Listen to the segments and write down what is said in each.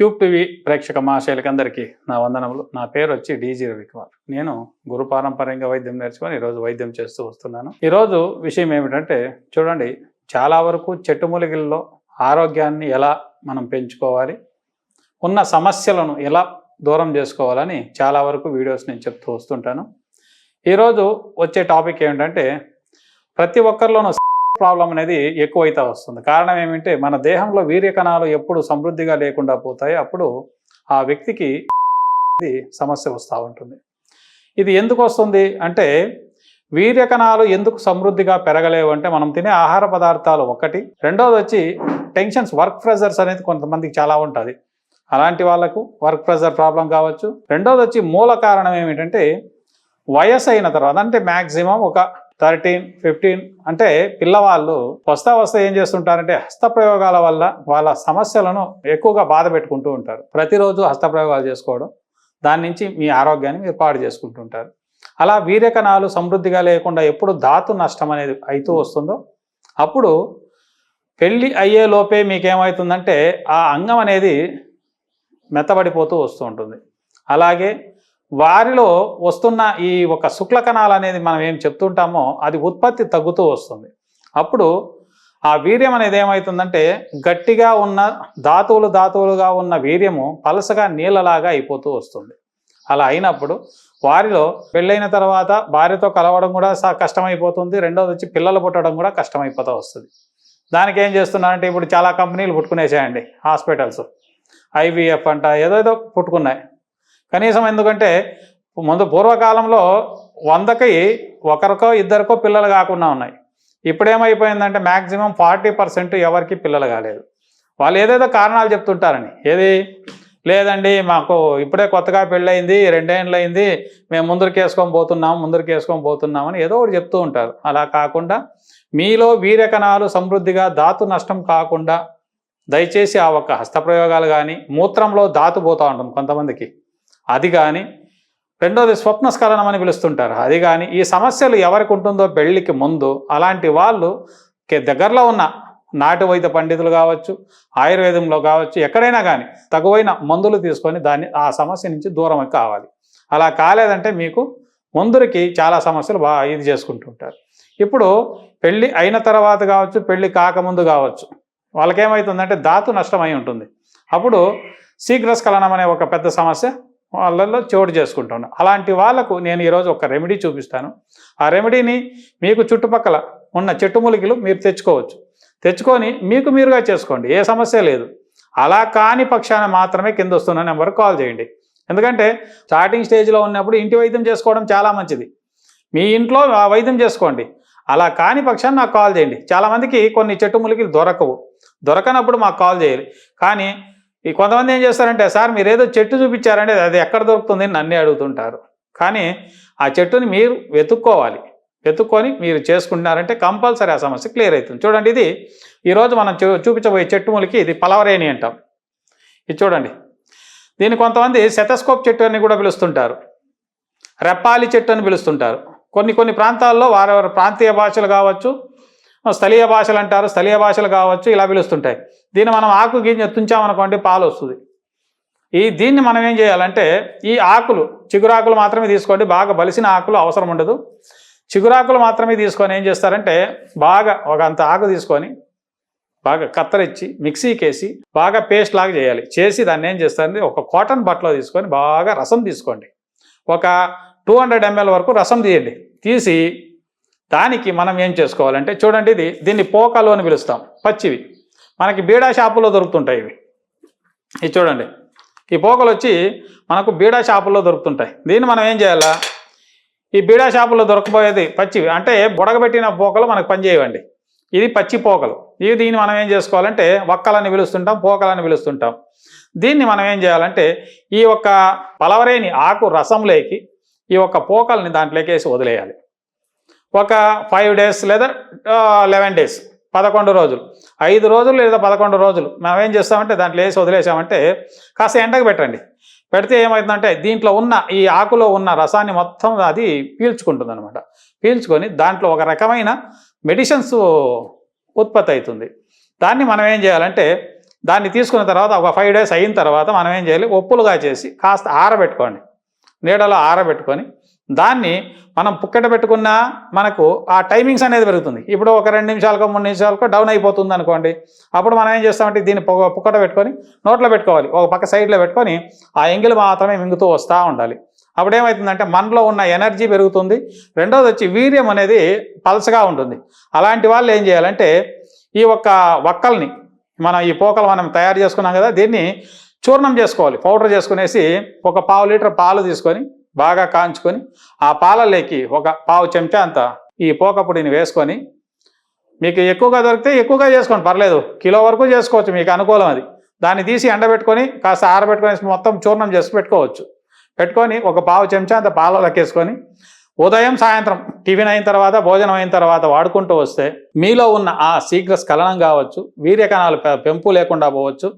Cube TV ప్రేక్షక మహాశైలకందరికీ నా వందనములు. నా పేరు వచ్చి డీజీ రవికుమార్. నేను గురు పారంపర్యంగా వైద్యం నేర్చుకొని ఈరోజు వైద్యం చేస్తూ వస్తున్నాను. ఈరోజు విషయం ఏమిటంటే చూడండి చాలా వరకు చెట్టుమూలికల్లో ఆరోగ్యాన్ని ఎలా మనం పెంచుకోవాలి ఉన్న సమస్యలను ఎలా దూరం చేసుకోవాలని చాలా వరకు వీడియోస్ నేను చెప్తూ వస్తుంటాను. ఈరోజు వచ్చే టాపిక్ ఏమిటంటే ప్రతి ఒక్కరిలోనూ ప్రాబ్లం అనేది ఎక్కువైతే వస్తుంది. కారణం ఏమిటంటే మన దేహంలో వీర్య కణాలు ఎప్పుడు సమృద్ధిగా లేకుండా పోతాయి. అప్పుడు ఆ వ్యక్తికి ఇది సమస్య వస్తూ ఉంటుంది. ఇది ఎందుకు వస్తుంది? అంటే వీర్య కణాలు ఎందుకు సమృద్ధిగా పెరగలేవు అంటే మనం తినే ఆహార పదార్థాలు ఒకటి. రెండోది వచ్చి టెన్షన్స్ వర్క్ ప్రెజర్స్ అనేది కొంతమందికి చాలా ఉంటుంది. అలాంటి వాళ్ళకు వర్క్ ప్రెజర్ ప్రాబ్లం కావచ్చు. రెండోది వచ్చి మూల కారణం ఏమిటంటే వయసు అయిన తర్వాత అంటే మ్యాక్సిమం ఒక థర్టీన్ ఫిఫ్టీన్ అంటే పిల్లవాళ్ళు వస్తా వస్తా ఏం చేస్తుంటారంటే హస్తప్రయోగాల వల్ల వాళ్ళ సమస్యలను ఎక్కువగా బాధ పెట్టుకుంటూ ఉంటారు. ప్రతిరోజు హస్తప్రయోగాలు చేసుకోవడం దాని నుంచి మీ ఆరోగ్యాన్ని మీరు పాడు చేసుకుంటుంటారు. అలా వీర్యకణాలు సమృద్ధిగా లేకుండా ఎప్పుడు ధాతు నష్టం అనేది అవుతూ వస్తుందో అప్పుడు పెళ్ళి అయ్యే లోపే మీకేమవుతుందంటే ఆ అంగం అనేది మెత్తబడిపోతూ వస్తూ ఉంటుంది. అలాగే వారిలో వస్తున్న ఈ ఒక శుక్ల కణాలు అనేది మనం ఏం చెప్తుంటామో అది ఉత్పత్తి తగ్గుతూ వస్తుంది. అప్పుడు ఆ వీర్యం అనేది ఏమవుతుందంటే గట్టిగా ఉన్న ధాతువులు ధాతువులుగా ఉన్న వీర్యము పలసగా నీళ్ళలాగా అయిపోతూ వస్తుంది. అలా అయినప్పుడు వారిలో పెళ్ళైన తర్వాత భార్యతో కలవడం కూడా సా- కష్టమైపోతుంది. రెండోది వచ్చి పిల్లలు పుట్టడం కూడా కష్టమైపోతూ వస్తుంది. దానికి ఏం చేస్తున్నారంటే ఇప్పుడు చాలా కంపెనీలు పుట్టుకునేసాయండి. హాస్పిటల్స్. ఐవీఎఫ్ అంట ఏదో పుట్టుకున్నాయి. కనీసం ఎందుకంటే ముందు పూర్వకాలంలో వందకి ఒకరికో ఇద్దరికో పిల్లలు కాకుండా ఉన్నాయి. ఇప్పుడేమైపోయిందంటే మ్యాక్సిమం ఫార్టీ పర్సెంట్ ఎవరికి పిల్లలు కాలేదు. వాళ్ళు ఏదేదో కారణాలు చెప్తుంటారని. ఏది? లేదండి మాకు ఇప్పుడే కొత్తగా పెళ్ళయింది రెండేళ్ళు అయింది మేము ముందరికి వేసుకొని పోతున్నాం ముందరికి వేసుకొని పోతున్నామని ఏదో ఒకటి చెప్తూ ఉంటారు. అలా కాకుండా మీలో వీరకణాలు సమృద్ధిగా ధాతు నష్టం కాకుండా దయచేసి ఆ ఒక్క హస్తప్రయోగాలు కానీ మూత్రంలో ధాతు పోతూ ఉంటుంది కొంతమందికి. అది కానీ రెండోది స్వప్నస్ఖలనం అని పిలుస్తుంటారు. అది కానీ ఈ సమస్యలు ఎవరికి ఉంటుందో పెళ్ళికి ముందు అలాంటి వాళ్ళు దగ్గరలో ఉన్న నాటు వైద్య పండితులు కావచ్చు ఆయుర్వేదంలో కావచ్చు ఎక్కడైనా కానీ తగువైన మందులు తీసుకొని దాన్ని ఆ సమస్య నుంచి దూరం కావాలి. అలా కాలేదంటే మీకు ముందురికి చాలా సమస్యలు బాగా ఇది చేసుకుంటుంటారు. ఇప్పుడు పెళ్ళి అయిన తర్వాత కావచ్చు పెళ్ళి కాకముందు కావచ్చు వాళ్ళకేమవుతుందంటే ధాతు నష్టమై ఉంటుంది. అప్పుడు శీఘ్రస్ఖలనం అనే ఒక పెద్ద సమస్య వాళ్ళల్లో చోటు చేసుకుంటాను. అలాంటి వాళ్ళకు నేను ఈరోజు ఒక రెమెడీ చూపిస్తాను. ఆ రెమెడీని మీకు చుట్టుపక్కల ఉన్న చెట్టుమూలికలు మీరు తెచ్చుకోవచ్చు. తెచ్చుకొని మీకు మీరుగా చేసుకోండి. ఏ సమస్య లేదు. అలా కాని పక్షాన మాత్రమే కింద వస్తున్న నెంబర్కి కాల్ చేయండి. ఎందుకంటే స్టార్టింగ్ స్టేజ్లో ఉన్నప్పుడు ఇంటి వైద్యం చేసుకోవడం చాలా మంచిది. మీ ఇంట్లో వైద్యం చేసుకోండి. అలా కాని పక్షాన్ని నాకు కాల్ చేయండి. చాలామందికి కొన్ని చెట్టు మూలికలు దొరకవు. దొరకనప్పుడు మాకు కాల్ చేయాలి. కానీ ఈ కొంతమంది ఏం చేస్తారంటే సార్ మీరు ఏదో చెట్టు చూపించారంటే అది ఎక్కడ దొరుకుతుంది? అని నన్నే అడుగుతుంటారు. కానీ ఆ చెట్టుని మీరు వెతుక్కోవాలి. వెతుక్కొని మీరు చేసుకుంటున్నారంటే కంపల్సరీ ఆ సమస్య క్లియర్ అవుతుంది. చూడండి ఇది ఈరోజు మనం చూ చూపించబోయే చెట్టు మూలికి ఇది పలవరేణి అంటాం. ఇది చూడండి. దీన్ని కొంతమంది సెతస్కోప్ చెట్టు అని కూడా పిలుస్తుంటారు. రెప్పాలి చెట్టు అని పిలుస్తుంటారు. కొన్ని కొన్ని ప్రాంతాల్లో వారి వారి ప్రాంతీయ భాషలు కావచ్చు స్థలీయ భాషలు అంటారు స్థలీయ భాషలు కావచ్చు ఇలా పిలుస్తుంటాయి. దీన్ని మనం ఆకు గింజ తుంచామనుకోండి పాలు వస్తుంది. ఈ దీన్ని మనం ఏం చేయాలంటే ఈ ఆకులు చిగురాకులు మాత్రమే తీసుకోండి బాగా బలిసిన ఆకులు అవసరం ఉండదు. చిగురాకులు మాత్రమే తీసుకొని ఏం చేస్తారంటే బాగా ఒక అంత ఆకు తీసుకొని బాగా కత్తరిచ్చి మిక్సీకి వేసి బాగా పేస్ట్ లాగా చేయాలి. చేసి దాన్ని ఏం చేస్తారంటే ఒక కాటన్ బట్టలో తీసుకొని బాగా రసం తీసుకోండి. ఒక టూ హండ్రెడ్ ఎంఎల్ వరకు రసం తీయండి. తీసి దానికి మనం ఏం చేసుకోవాలంటే చూడండి ఇది దీన్ని పోకలు అని పిలుస్తాం పచ్చివి. మనకి బీడా షాపులో దొరుకుతుంటాయి ఇవి. ఇది చూడండి. ఈ పోకలు వచ్చి మనకు బీడా షాపుల్లో దొరుకుతుంటాయి. దీన్ని మనం ఏం చేయాలా? ఈ బీడా షాపుల్లో దొరకపోయేది పచ్చివి. అంటే బుడగబెట్టిన పోకలు మనకు పనిచేయవండి ఇది పచ్చి పోకలు. ఇవి దీన్ని మనం ఏం చేసుకోవాలంటే వక్కలని పిలుస్తుంటాం పోకలని పిలుస్తుంటాం. దీన్ని మనం ఏం చేయాలంటే ఈ యొక్క పలవరేని ఆకు రసంలోకి ఈ యొక్క పోకల్ని దాంట్లోకి వేసి వదిలేయాలి. ఒక ఫైవ్ డేస్ లేదా లెవెన్ డేస్ పదకొండు రోజులు. ఐదు రోజులు లేదా పదకొండు రోజులు. మనం ఏం చేస్తామంటే దాంట్లో వేసి వదిలేసామంటే కాస్త ఎండకు పెట్టండి. పెడితే ఏమవుతుందంటే దీంట్లో ఉన్న ఈ ఆకులో ఉన్న రసాన్ని మొత్తం అది పీల్చుకుంటుంది అనమాట పీల్చుకొని దాంట్లో ఒక రకమైన మెడిసిన్స్ ఉత్పత్తి అవుతుంది. దాన్ని మనం ఏం చేయాలంటే దాన్ని తీసుకున్న తర్వాత ఒక ఫైవ్ డేస్ అయిన తర్వాత మనం ఏం చేయాలి? ఒప్పులుగా చేసి కాస్త ఆరబెట్టుకోండి. నీడలో ఆరబెట్టుకొని దాన్ని మనం పుక్కట పెట్టుకున్నా మనకు ఆ టైమింగ్స్ అనేది పెరుగుతుంది. ఇప్పుడు ఒక రెండు నిమిషాలకో మూడు నిమిషాలకో డౌన్ అయిపోతుంది అనుకోండి. అప్పుడు మనం ఏం చేస్తామంటే దీన్ని పుక్కట పెట్టుకొని నోట్లో పెట్టుకోవాలి. ఒక పక్క సైడ్లో పెట్టుకొని ఆ ఎంగిల్ మాత్రమే మింగుతూ వస్తూ ఉండాలి. అప్పుడు ఏమవుతుందంటే మనలో ఉన్న ఎనర్జీ పెరుగుతుంది. రెండోది వచ్చి వీర్యం అనేది పలసగా ఉంటుంది. అలాంటి వాళ్ళు ఏం చేయాలంటే ఈ ఒక్క వక్కల్ని మనం ఈ పోకలు మనం తయారు చేసుకున్నాం కదా దీన్ని చూర్ణం చేసుకోవాలి. పౌడర్ చేసుకునేసి ఒక పావు లీటర్ పాలు తీసుకొని బాగా కాంచుకొని ఆ పాలలోకి ఒక పావు చెంచా అంత ఈ పోకపుడిని వేసుకొని మీకు ఎక్కువగా దొరికితే ఎక్కువగా చేసుకోండి పర్లేదు. కిలో వరకు చేసుకోవచ్చు మీకు అనుకూలం అది. దాన్ని తీసి ఎండబెట్టుకొని కాస్త ఆరబెట్టుకొని మొత్తం చూర్ణం చేసి పెట్టుకోవచ్చు. పెట్టుకొని ఒక పావు చెంచా అంత పాలలోకి వేసుకొని ఉదయం సాయంత్రం టిఫిన్ అయిన తర్వాత భోజనం అయిన తర్వాత వాడుకుంటూ వస్తే మీలో ఉన్న ఆ శీఘ్ర స్ఖలనం కావచ్చు వీర్యకణాలు పెంపు లేకుండా పోవచ్చు.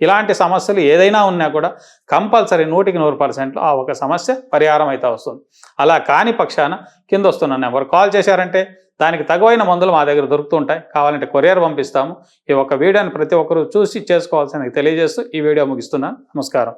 ఇలాంటి సమస్యలు ఏదైనా ఉన్నా కూడా కంపల్సరీ నూటికి నూరు పర్సెంట్లో ఆ ఒక సమస్య పరిహారం అయితే వస్తుంది. అలా కాని పక్షాన కింద వస్తున్న నెంబర్ కాల్ చేశారంటే దానికి తగువైన మందులు మా దగ్గర దొరుకుతుంటాయి. కావాలంటే కొరియర్ పంపిస్తాము. ఈ ఒక వీడియోని ప్రతి ఒక్కరూ చూసి చేసుకోవాల్సిన తెలియజేస్తూ ఈ వీడియో ముగిస్తున్నాను. నమస్కారం.